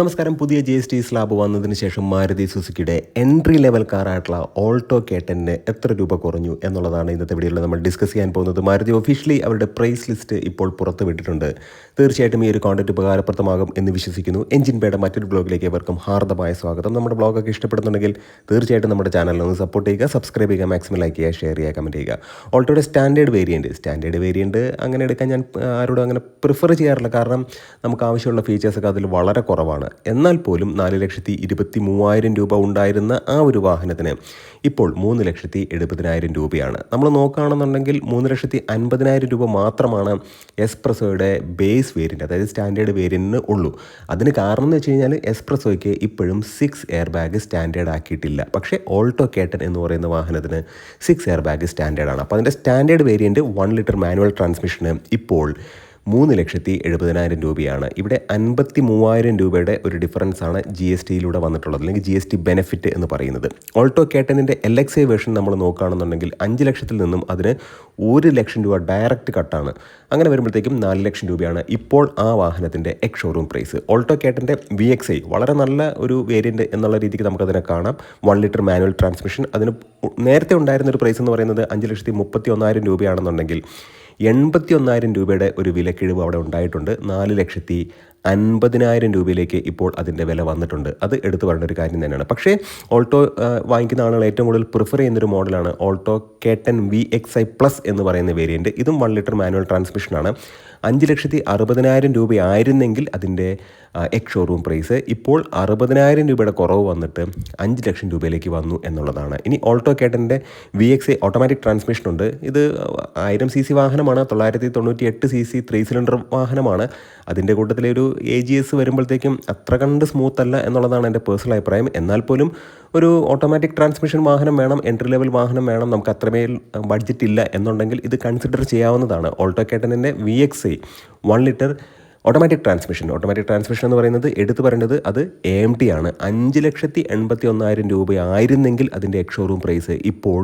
നമസ്കാരം. പുതിയ G S T slab വന്നതിന് ശേഷം മാരുതി സുസുക്കിയുടെ എൻട്രി ലെവൽ കാറായിട്ടുള്ള ഓൾട്ടോ കേട്ടന് എത്ര രൂപ കുറഞ്ഞു എന്നുള്ളതാണ് ഇന്നത്തെ വീഡിയോയിൽ നമ്മൾ ഡിസ്കസ് ചെയ്യാൻ പോകുന്നത്. മാരുതി ഒഫീഷ്യലി അവരുടെ പ്രൈസ് ലിസ്റ്റ് ഇപ്പോൾ പുറത്തുവിട്ടിട്ടുണ്ട് തീർച്ചയായിട്ടും ഈ ഒരു കോണ്ടന്റ് ഉപകാരപ്രദമാകും എന്ന് വിശ്വസിക്കുന്നു. എഞ്ചിൻ ബേയുടെ മറ്റൊരു ബ്ലോഗിലേക്ക് ഏവർക്കും ഹാർദമായ സ്വാഗതം. നമ്മുടെ ബ്ലോഗൊക്കെ ഇഷ്ടപ്പെടുന്നുണ്ടെങ്കിൽ തീർച്ചയായിട്ടും നമ്മുടെ ചാനലിൽ ഒന്ന് സപ്പോർട്ട് ചെയ്യുക സബ്സ്ക്രൈബ് ചെയ്യുക മാക്സിമം ലൈക്ക് ചെയ്യുക ഷെയർ ചെയ്യുക കമന്റ് ചെയ്യുക. ഓൾട്ടോയുടെ സ്റ്റാൻഡേർഡ് വേരിയന്റ് സ്റ്റാൻഡേർഡ് വേരിയന്റ് അങ്ങനെ എടുക്കാൻ ഞാൻ ആരോടും അങ്ങനെ പ്രിഫർ ചെയ്യാറില്ല. കാരണം നമുക്ക് ആവശ്യമുള്ള ഫീച്ചേഴ്സൊക്കെ അതിൽ വളരെ കുറവാണ്. എന്നാൽ പോലും നാല് ലക്ഷത്തി ഇരുപത്തി മൂവായിരം രൂപ ഉണ്ടായിരുന്ന ആ ഒരു വാഹനത്തിന് ഇപ്പോൾ മൂന്ന് ലക്ഷത്തി എഴുപതിനായിരം രൂപയാണ്. നമ്മൾ നോക്കുകയാണെന്നുണ്ടെങ്കിൽ മൂന്ന് ലക്ഷത്തി അൻപതിനായിരം രൂപ മാത്രമാണ് എസ്പ്രസോയുടെ ബേസ് വേരിയന്റ് അതായത് സ്റ്റാൻഡേർഡ് വേരിയന്റിന് ഉള്ളൂ. അതിന് കാരണം എന്ന് വെച്ച് കഴിഞ്ഞാൽ എസ്പ്രസോയ്ക്ക് ഇപ്പോഴും സിക്സ് എയർ ബാഗ് സ്റ്റാൻഡേർഡ് ആക്കിയിട്ടില്ല. പക്ഷേ ഓൾട്ടോ കേട്ടൻ എന്ന് പറയുന്ന വാഹനത്തിന് സിക്സ് എയർ ബാഗ് സ്റ്റാൻഡേർഡാണ് അപ്പോൾ അതിന്റെ standard variant one litre manual ട്രാൻസ്മിഷന് ഇപ്പോൾ മൂന്ന് ലക്ഷത്തി എഴുപതിനായിരം രൂപയാണ്. ഇവിടെ അൻപത്തി മൂവായിരം രൂപയുടെ ഒരു ഡിഫറൻസ് ആണ് ജി എസ് ടിയിലൂടെ വന്നിട്ടുള്ളത് അല്ലെങ്കിൽ ജി എസ് ടി ബെനിഫിറ്റ് എന്ന് പറയുന്നത്. ഓൾട്ടോ കേട്ടനിന്റെ എൽ എക്സ് ഐ വേർഷൻ നമ്മൾ നോക്കുകയാണെന്നുണ്ടെങ്കിൽ അഞ്ച് ലക്ഷത്തിൽ നിന്നും അതിന് ഒരു ലക്ഷം രൂപ ഡയറക്റ്റ് കട്ടാണ് അങ്ങനെ വരുമ്പോഴത്തേക്കും നാല് ലക്ഷം രൂപയാണ് ഇപ്പോൾ ആ വാഹനത്തിന്റെ എക്സ് ഷോറൂം പ്രൈസ് ഓൾട്ടോ കേട്ടന്റെ വി എക്സ് ഐ വളരെ നല്ല ഒരു വേരിയന്റ് എന്നുള്ള രീതിക്ക് നമുക്കതിനെ കാണാം. വൺ ലിറ്റർ മാനുവൽ ട്രാൻസ്മിഷൻ അതിന് നേരത്തെ ഉണ്ടായിരുന്ന ഒരു പ്രൈസ് എന്ന് പറയുന്നത് അഞ്ച് ലക്ഷത്തി മുപ്പത്തി ഒന്നായിരം രൂപയാണെന്നുണ്ടെങ്കിൽ എൺപത്തി ഒന്നായിരം രൂപയുടെ ഒരു വിലക്കിഴിവ് അവിടെ ഉണ്ടായിട്ടുണ്ട്. നാല് ലക്ഷത്തി അൻപതിനായിരം രൂപയിലേക്ക് ഇപ്പോൾ അതിന്റെ വില വന്നിട്ടുണ്ട്. അത് എടുത്തു പറയേണ്ട ഒരു കാര്യം തന്നെയാണ്. പക്ഷേ ഓൾട്ടോ വാങ്ങിക്കുന്ന ആളുകൾ ഏറ്റവും കൂടുതൽ പ്രിഫർ ചെയ്യുന്നൊരു മോഡലാണ് Alto K ten V X I plus എന്ന് പറയുന്ന വേരിയന്റ് ഇതും വൺ ലിറ്റർ മാനുവൽ ട്രാൻസ്മിഷനാണ് അഞ്ച് ലക്ഷത്തി അറുപതിനായിരം രൂപയായിരുന്നെങ്കിൽ അതിന്റെ എക്സ് ഷോറൂം പ്രൈസ് ഇപ്പോൾ അറുപതിനായിരം രൂപയുടെ കുറവ് വന്നിട്ട് അഞ്ച് ലക്ഷം രൂപയിലേക്ക് വന്നു എന്നുള്ളതാണ്. ഇനി Alto കേട്ടന്റെ V X A automatic transmission ഉണ്ട്. ഇത് ആയിരം സി സി വാഹനമാണ്. തൊള്ളായിരത്തി തൊണ്ണൂറ്റി എട്ട് സി സി ത്രീ സിലിണ്ടർ വാഹനമാണ്. അതിന്റെ കൂട്ടത്തിലെ ഒരു എ ജി എസ് വരുമ്പോഴത്തേക്കും അത്ര കണ്ട് സ്മൂത്ത് അല്ല എന്നുള്ളതാണ് എന്റെ പേഴ്സണൽ അഭിപ്രായം. എന്നാൽ പോലും ഒരു ഓട്ടോമാറ്റിക് ട്രാൻസ്മിഷൻ വാഹനം വേണം എൻട്രി ലെവൽ വാഹനം വേണം നമുക്ക് അത്രമേൽ ബഡ്ജറ്റ് ഇല്ല എന്നുണ്ടെങ്കിൽ ഇത് കൺസിഡർ ചെയ്യാവുന്നതാണ്. Alto കേട്ടനിന്റെ V X I one litre automatic transmission automatic transmission എന്ന് പറയുന്നത് എടുത്തു പറയേണ്ടത് അത് എ എം ടി ആണ്. അഞ്ച് ലക്ഷത്തി എൺപത്തി ഒന്നായിരം രൂപയായിരുന്നെങ്കിൽ അതിന്റെ എക്സ് ഷോറൂം പ്രൈസ് ഇപ്പോൾ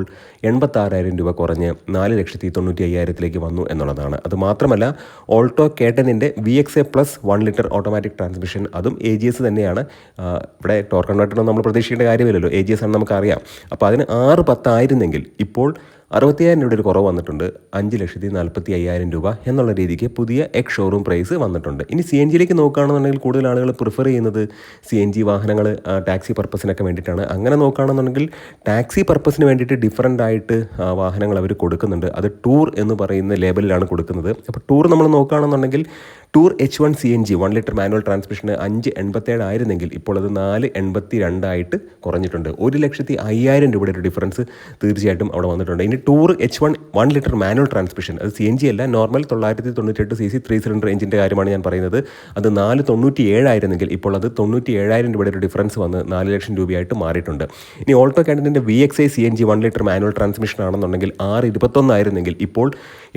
എൺപത്താറായിരം രൂപ കുറഞ്ഞ് നാല് ലക്ഷത്തി തൊണ്ണൂറ്റി അയ്യായിരത്തിലേക്ക് വന്നു എന്നുള്ളതാണ്. അത് മാത്രമല്ല Alto കേട്ടനിന്റെ V X A plus one litre automatic transmission അതും എ ജി എസ് തന്നെയാണ്. ഇവിടെ ടോർ കൺവേർട്ടർ നമ്മൾ പ്രതീക്ഷിക്കേണ്ട കാര്യമില്ലല്ലോ. എ ജി എസ് ആണ് നമുക്കറിയാം. അപ്പോൾ അതിന് ആറ് പത്തായിരുന്നെങ്കിൽ ഇപ്പോൾ അറുപത്തിയായിരം രൂപയുടെ കുറവ് വന്നിട്ടുണ്ട്. അഞ്ച് ലക്ഷത്തി നാൽപ്പത്തി അയ്യായിരം രൂപ എന്നുള്ള രീതിക്ക് പുതിയ എക്സ് ഷോറൂം പ്രൈസ് വന്നിട്ടുണ്ട്. ഇനി സി എൻ ജിയിലേക്ക് നോക്കുകയാണെന്നുണ്ടെങ്കിൽ കൂടുതൽ ആളുകൾ പ്രിഫർ ചെയ്യുന്നത് സി എൻ ജി വാഹനങ്ങൾ ടാക്സി പർപ്പസിനൊക്കെ വേണ്ടിയിട്ടാണ്. അങ്ങനെ നോക്കുകയാണെന്നുണ്ടെങ്കിൽ ടാക്സി പർപ്പസിന് വേണ്ടിയിട്ട് ഡിഫറന്റ് ആയിട്ട് വാഹനങ്ങൾ അവർ കൊടുക്കുന്നുണ്ട്. അത് ടൂർ എന്ന് പറയുന്ന ലേബലിലാണ് കൊടുക്കുന്നത്. അപ്പോൾ ടൂർ നമ്മൾ നോക്കുകയാണെന്നുണ്ടെങ്കിൽ tour H one C N G one litre manual ട്രാൻസ്മിഷന് അഞ്ച് എൺപത്തേഴ് ആയിരുന്നെങ്കിൽ ഇപ്പോൾ അത് നാല് എൺപത്തി രണ്ടായിട്ട് കുറഞ്ഞിട്ടുണ്ട്. ഒരു ലക്ഷത്തി അയ്യായിരം രൂപയുടെ ഒരു ഡിഫറൻസ് തീർച്ചയായിട്ടും അവിടെ വന്നിട്ടുണ്ട്. ഇനി tour H one one litre manual transmission അത് സി എൻ ജി അല്ല നോർമൽ തൊള്ളായിരത്തി തൊണ്ണൂറ്റെട്ട് സി സി ത്രീ സിലിണ്ടർ എഞ്ചിന്റെ കാര്യമാണ് ഞാൻ പറയുന്നത്. അത് നാല് തൊണ്ണൂറ്റി ഏഴായിരുന്നെങ്കിൽ ഇപ്പോൾ അത് തൊണ്ണൂറ്റി ഏഴായിരം രൂപയുടെ ഒരു ഡിഫറൻസ് വന്ന് നാല് ലക്ഷം രൂപയായിട്ട് മാറിയിട്ടുണ്ട്. ഇനി Alto കാൻഡിന്റെ V X I C N G one litre manual transmission ആണെന്നുണ്ടെങ്കിൽ ആറ് ഇരുപത്തൊന്നായിരുന്നെങ്കിൽ ഇപ്പോൾ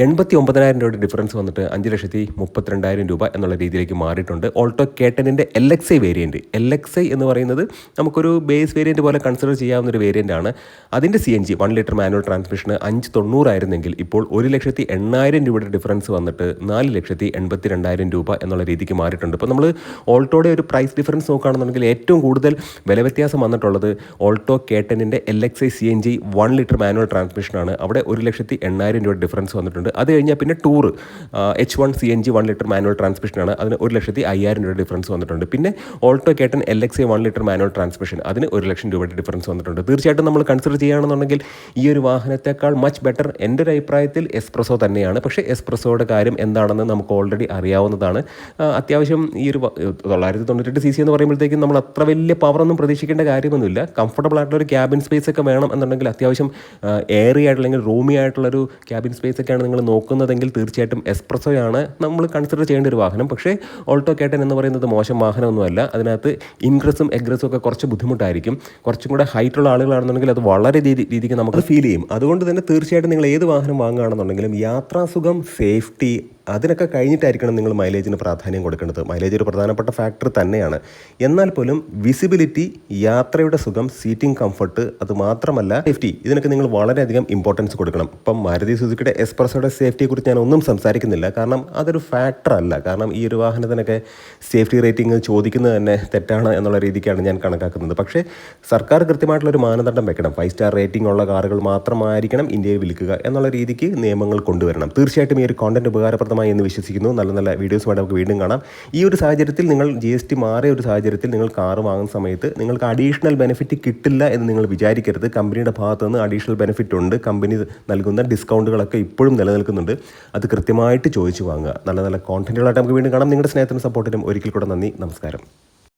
എൺപത്തി ഒമ്പതിനായിരം രൂപയുടെ ഡിഫറൻസ് വന്നിട്ട് അഞ്ച് ലക്ഷത്തി മുപ്പത്തിരണ്ടായിരം രൂപ എന്നുള്ള രീതിയിലേക്ക് മാറിയിട്ടുണ്ട്. Alto കേട്ടനിന്റെ L X I variant L X I എന്ന് പറയുന്നത് നമുക്കൊരു ബേസ് വേരിയന്റ് പോലെ കൺസിഡർ ചെയ്യാവുന്ന ഒരു വേരിയന്റ് ആണ്. അതിന്റെ C N G one litre manual ട്രാൻസ്മിഷന് അഞ്ച് തൊണ്ണൂറായിരുന്നെങ്കിൽ ഇപ്പോൾ ഒരു ലക്ഷത്തി എണ്ണായിരം രൂപയുടെ ഡിഫറൻസ് വന്നിട്ട് നാല് ലക്ഷത്തി എൺപത്തി രണ്ടായിരം രൂപ എന്നുള്ള രീതിക്ക് മാറിയിട്ടുണ്ട്. ഇപ്പോൾ നമ്മൾ ഓൾട്ടോയുടെ ഒരു പ്രൈസ് ഡിഫറൻസ് നോക്കുകയാണെന്നുണ്ടെങ്കിൽ ഏറ്റവും കൂടുതൽ വില വ്യത്യാസം വന്നിട്ടുള്ളത് Alto കേട്ടനിന്റെ L X I C N G one litre manual ട്രാൻസ്മിഷനാണ് അവിടെ ഒരു ലക്ഷത്തി എണ്ണായിരം രൂപ ഡിഫറൻസ് വന്നിട്ടുണ്ട്. അത് കഴിഞ്ഞാൽ പിന്നെ tour H one C N G one litre manual ട്രാൻസ്മിഷനാണ് അതിന് ഒരു ലക്ഷത്തി അയ്യായിരം രൂപ ഡിഫറൻസ് വന്നിട്ടുണ്ട്. പിന്നെ Alto കേട്ടൻ L X A one litre manual transmission അതിന് ഒരു ലക്ഷം രൂപയുടെ ഡിഫറൻസ് വന്നിട്ടുണ്ട്. തീർച്ചയായിട്ടും നമ്മൾ കൺസിഡർ ചെയ്യുകയാണെന്നുണ്ടെങ്കിൽ ഈ ഒരു വാഹനത്തെക്കാൾ മച്ച് ബെറ്റർ എന്റെ ഒരു അഭിപ്രായത്തിൽ എസ്പ്രസോ തന്നെയാണ്. പക്ഷേ എസ്പ്രസോയുടെ കാര്യം എന്താണെന്ന് നമുക്ക് ഓൾറെഡി അറിയാവുന്നതാണ്. അത്യാവശ്യം ഈ ഒരു തൊള്ളായിരത്തി തൊണ്ണൂറ്റെട്ട് സി സി എന്ന് പറയുമ്പോഴത്തേക്കും നമ്മൾ അത്ര വലിയ പവറൊന്നും പ്രതീക്ഷിക്കേണ്ട കാര്യമൊന്നുമില്ല. കംഫർട്ടബിൾ ആയിട്ടുള്ള ഒരു ക്യാബിൻ സ്പേസ് ഒക്കെ വേണം എന്നുണ്ടെങ്കിൽ അത്യാവശ്യം എയറി ആയിട്ടുള്ള അല്ലെങ്കിൽ റൂമി ആയിട്ടുള്ളൊരു ക്യാബിൻ സ്പേസ് ഒക്കെയാണ് നിങ്ങൾ നോക്കുന്നതെങ്കിൽ തീർച്ചയായിട്ടും എസ്പ്രസോയാണ് നമ്മൾ കൺസിഡർ ചെയ്യേണ്ട ഒരു വാഹനം. പക്ഷേ ഓൾട്ടോ കേട്ടൻ എന്ന് പറയുന്നത് മോശം വാഹനമൊന്നുമല്ല. അതിനകത്ത് ഇൻഗ്രസും എഗ്രസും ഒക്കെ കുറച്ച് ബുദ്ധിമുട്ടായിരിക്കും. കുറച്ചും കൂടെ ഹൈറ്റുള്ള ആളുകളാണെന്നുണ്ടെങ്കിൽ അത് വളരെ രീതി രീതിക്ക് നമുക്ക് ഫീൽ ചെയ്യും. അതുകൊണ്ട് തന്നെ തീർച്ചയായിട്ടും നിങ്ങൾ ഏത് വാഹനം വാങ്ങുകയാണെന്നുണ്ടെങ്കിലും യാത്രാസുഖം സേഫ്റ്റി അതിനൊക്കെ കഴിഞ്ഞിട്ടായിരിക്കണം നിങ്ങൾ മൈലേജിന് പ്രാധാന്യം കൊടുക്കേണ്ടത്. മൈലേജ് ഒരു പ്രധാനപ്പെട്ട ഫാക്ടർ തന്നെയാണ്. എന്നാൽ പോലും വിസിബിലിറ്റി യാത്രയുടെ സുഖം സീറ്റിംഗ് കംഫർട്ട് അത് മാത്രമല്ല സേഫ്റ്റി ഇതിനൊക്കെ നിങ്ങൾ വളരെയധികം ഇമ്പോർട്ടൻസ് കൊടുക്കണം. ഇപ്പം മാരുതി സുസുക്കിയുടെ എക്സ്പ്രസോയുടെ സേഫ്റ്റിയെക്കുറിച്ച് ഞാൻ ഒന്നും സംസാരിക്കുന്നില്ല. കാരണം അതൊരു ഫാക്ടർ അല്ല. കാരണം ഈ ഒരു വാഹനത്തിനൊക്കെ സേഫ്റ്റി റേറ്റിംഗ് ചോദിക്കുന്നത് തന്നെ തെറ്റാണ് എന്നുള്ള രീതിക്കാണ് ഞാൻ കണക്കാക്കുന്നത്. പക്ഷേ സർക്കാർ കൃത്യമായിട്ടുള്ള ഒരു മാനദണ്ഡം വെക്കണം. ഫൈവ് സ്റ്റാർ റേറ്റിംഗ് ഉള്ള കാറുകൾ മാത്രമായിരിക്കണം ഇന്ത്യയിൽ വിൽക്കുക എന്നുള്ള രീതിക്ക് നിയമങ്ങൾ കൊണ്ടുവരണം. തീർച്ചയായിട്ടും ഈ ഒരു കോണ്ടന്റ് ഉപകാരപ്രദമായി എന്ന് വിശ്വസിക്കുന്നു. നല്ല നല്ല വീഡിയോസുമായിട്ട് നമുക്ക് വീണ്ടും കാണാം. ഈ ഒരു സാഹചര്യത്തിൽ നിങ്ങൾ ജി എസ് ടി മാറിയ ഒരു സാഹചര്യത്തിൽ നിങ്ങൾ കാറ് വാങ്ങുന്ന സമയത്ത് നിങ്ങൾക്ക് അഡീഷണൽ ബെനിഫിറ്റ് കിട്ടില്ല എന്ന് നിങ്ങൾ വിചാരിക്കരുത്. കമ്പനിയുടെ ഭാഗത്തു നിന്ന് അഡീഷണൽ ബെനിഫിറ്റ് ഉണ്ട്. കമ്പനി നൽകുന്ന ഡിസ്കൗണ്ടുകളൊക്കെ ഇപ്പോഴും നിലനിൽക്കുന്നുണ്ട്. അത് കൃത്യമായിട്ട് ചോദിച്ചു വാങ്ങുക. നല്ല നല്ല കോണ്ടന്റുകളായിട്ട് നമുക്ക് വീണ്ടും കാണാം. നിങ്ങളുടെ സ്നേഹത്തിനും സപ്പോർട്ടിനും ഒരിക്കൽ കൂടെ നന്ദി. നമസ്കാരം.